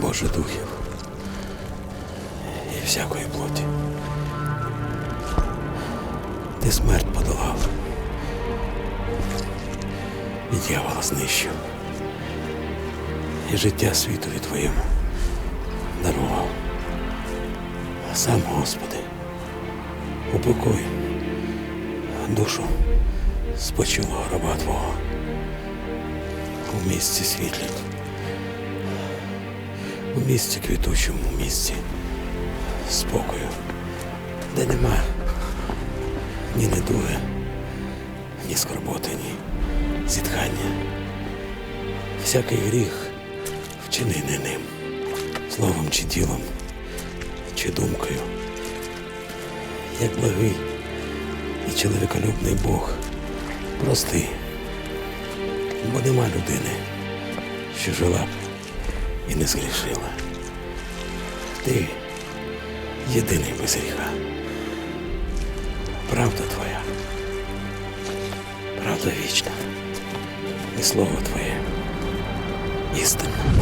Боже духів і всякої плоті. Ти смерть подолав. І дьявола знищив. І життя світові твоєму дарував. А сам, Господи, упокой душу спочилого раба Твого у місці світлі, у місці квітучому у місці спокою, де нема ні недуги, ні скорботи, ні зітхання. Всякий гріх вчинений ним, словом чи ділом, чи думкою, як благий і чоловіколюбний Бог, прости, бо нема людини, що жила б і не згрішила. Ти єдиний без гріха. Правда твоя, правда вічна, і слово твоє істинне.